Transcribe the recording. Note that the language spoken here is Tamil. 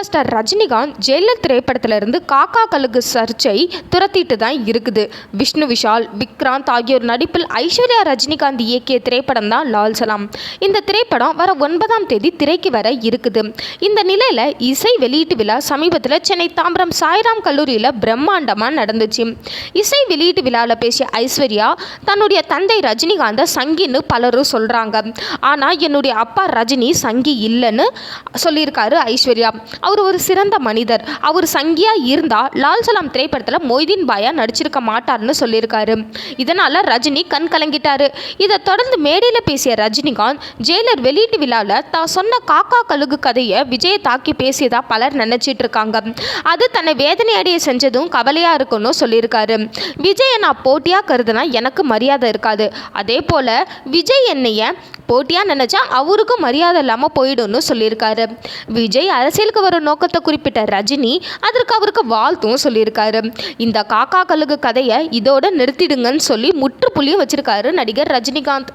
சூப்பர் ஸ்டார் ரஜினிகாந்த் ஜெயிலர் திரைப்படத்திலிருந்து காக்கா கழுகு சர்ச்சை துரத்திட்டு தான் இருக்குது. விஷ்ணு விஷால் விக்ராந்த் ஆகியோர் நடிப்பில் ஐஸ்வர்யா ரஜினிகாந்த் இயக்கிய திரைப்படம் தான் லால் சலாம். இந்த திரைப்படம் வர ஒன்பதாம் தேதி திரைக்கு வர இருக்குது. இந்த நிலையில் இசை வெளியீட்டு விழா சமீபத்தில் சென்னை தாம்பரம் சாய்ராம் கல்லூரியில் பிரம்மாண்டமாக நடந்துச்சு. இசை வெளியீட்டு விழாவில் பேசிய ஐஸ்வர்யா தன்னுடைய தந்தை ரஜினிகாந்தை சங்கின்னு பலரும் சொல்கிறாங்க ஆனால் என்னுடைய அப்பா ரஜினி சங்கி இல்லைன்னு சொல்லியிருக்காரு ஐஸ்வர்யா. அவர் ஒரு சிறந்த மனிதர். அவர் சங்கியா இருந்தால் லால் சலாம் திரைப்படத்தில் மொய்தீன் பாயா நடிச்சிருக்க மாட்டார்னு சொல்லியிருக்காரு. இதனால் ரஜினி கண் கலங்கிட்டாரு. இதை தொடர்ந்து மேடையில் பேசிய ரஜினிகாந்த் ஜெயிலர் வெளியீட்டு விழாவில் தான் சொன்ன காக்கா கழுகு கதையை விஜயை தாக்கி பேசியதா பலர் நினைச்சிட்டு இருக்காங்க. அது தன்னை வேதனை அடைய செஞ்சதும் கவலையாக இருக்குன்னு சொல்லியிருக்காரு. விஜயை நான் போட்டியாக கருதுனா எனக்கு மரியாதை இருக்காது. அதே போல் விஜய் என்னைய போட்டியாக நினச்சா அவருக்கும் மரியாதை இல்லாமல் போயிடும்னு சொல்லியிருக்காரு. விஜய் அரசியலுக்கு வர நோக்கத்தை குறிப்பிட்ட ரஜினி அதற்கு அவருக்கு வாழ்த்தும் சொல்லியிருக்காரு. இந்த காக்கா கழுகு கதையை இதோட நிறுத்திடுங்கன்னு சொல்லி முற்றுப்புள்ளியும் வச்சிருக்காரு நடிகர் ரஜினிகாந்த்.